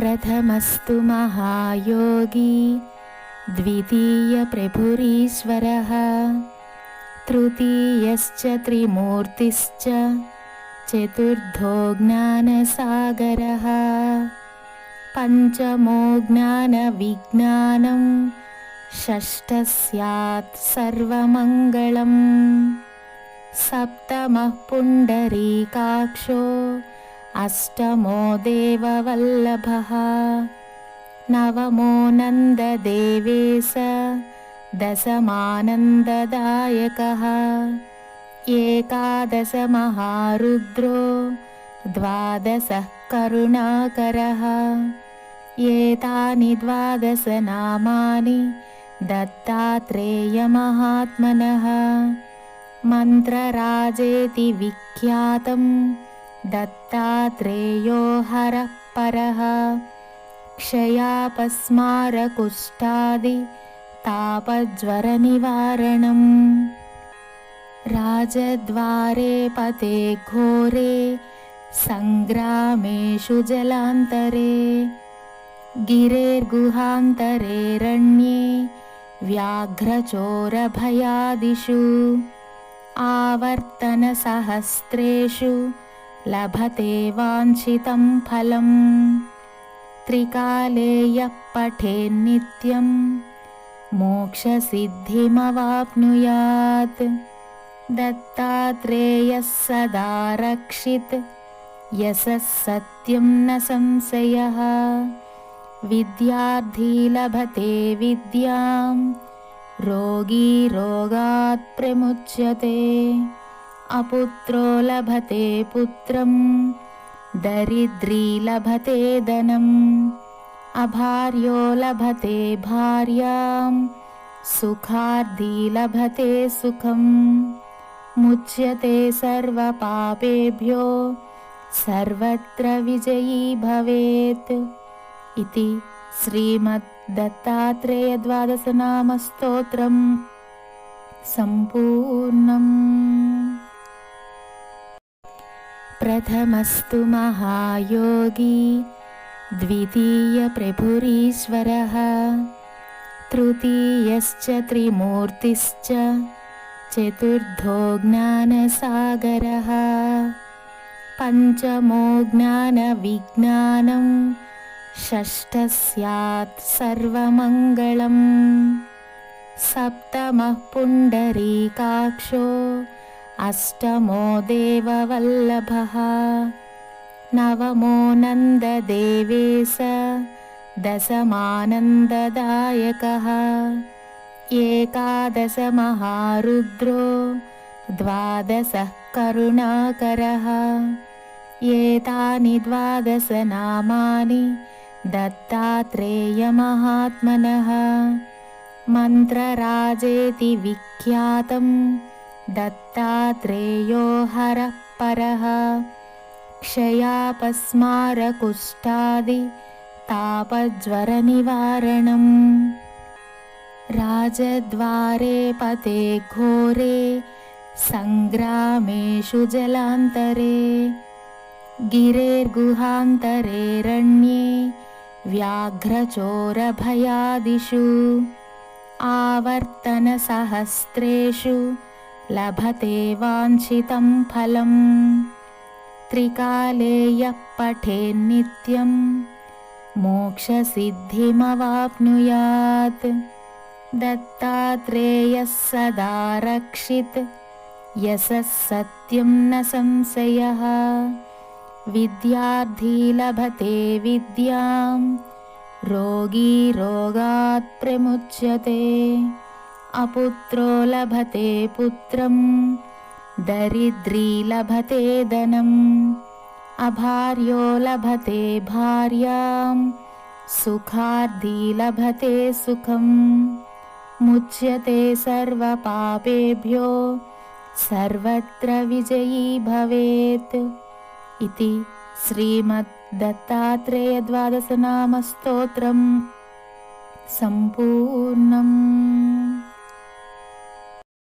प्रथमस्तु महायोगी द्वितीयप्रभुरीश्वरः तृतीयश्च त्रिमूर्तिश्च चतुर्थो ज्ञानसागरः पञ्चमो ज्ञानविज्ञानं षष्ठः स्यात् सर्वमङ्गलम् सप्तमः पुण्डरीकाक्षो अष्टमो देववल्लभः नवमो नन्ददेवेश दशमानन्ददायकः एकादशमहारुद्रो द्वादशः करुणाकरः एतानि द्वादशनामानि दत्तात्रेयमहात्मनः। मन्त्रराजेति विख्यातं दत्तात्रेयो हरः परः क्षयापस्मारकुष्ठादि तापज्वरनिवारणम्। राजद्वारे पते घोरे सङ्ग्रामेषु जलान्तरे गिरेर्गुहान्तरेरण्ये व्याघ्रचोरभयादिषु आवर्तनसहस्रेषु लभते वाञ्छितं फलम् त्रिकाले यः पठेन्नित्यं मोक्षसिद्धिमवाप्नुयात्। दत्तात्रेयः सदा रक्षित्। यसः सत्यं न संशयः। विद्यार्थी लभते विद्यां। रोगी रोगात् प्रमुच्यते अपुत्रो लभते पुत्रं दरिद्री लभते धनम् अभार्यो लभते भार्यां सुखार्धी लभते सुखम्। मुच्यते सर्वपापेभ्यो सर्वत्र विजयी भवेत्। इति श्रीमद्दत्तात्रेयद्वादशनामस्तोत्रम् सम्पूर्णम् प्रथमस्तु महायोगी द्वितीयप्रभुरीश्वरः तृतीयश्च त्रिमूर्तिश्च चतुर्थो ज्ञानसागरः पञ्चमो ज्ञानविज्ञानं षष्ठः स्यात् सर्वमङ्गलम् सप्तमः पुण्डरीकाक्षो अष्टमो देववल्लभः नवमो नन्ददेवेश दशमानन्ददायकः एकादशमहारुद्रो द्वादशः करुणाकरः एतानि द्वादशनामानि दत्तात्रेयमहात्मनः मन्त्रराजेति विख्यातं दत्तात्रेयो हरः परः क्षयापस्मारकुष्ठादि तापज्वरनिवारणम्। राजद्वारे पते घोरे सङ्ग्रामेषु जलान्तरे गिरेर्गुहान्तरेरण्ये व्याघ्रचोरभयादिषु आवर्तनसहस्रेषु लभते वाञ्छितं फलम्। त्रिकाले यः पठेन्नित्यं मोक्षसिद्धिमवाप्नुयात्। दत्तात्रेयः सदा रक्षित्। यसः सत्यं न संशयः। विद्यार्थी लभते विद्यां रोगी रोगात् प्रमुच्यते अपुत्रो लभते पुत्रं दरिद्री लभते धनम् अभार्यो लभते भार्यां सुखार्धी लभते सुखम् मुच्यते सर्वपापेभ्यो सर्वत्र विजयी भवेत्। इति श्रीमद्दत्तात्रेयद्वादशनामस्तोत्रम् सम्पूर्णम्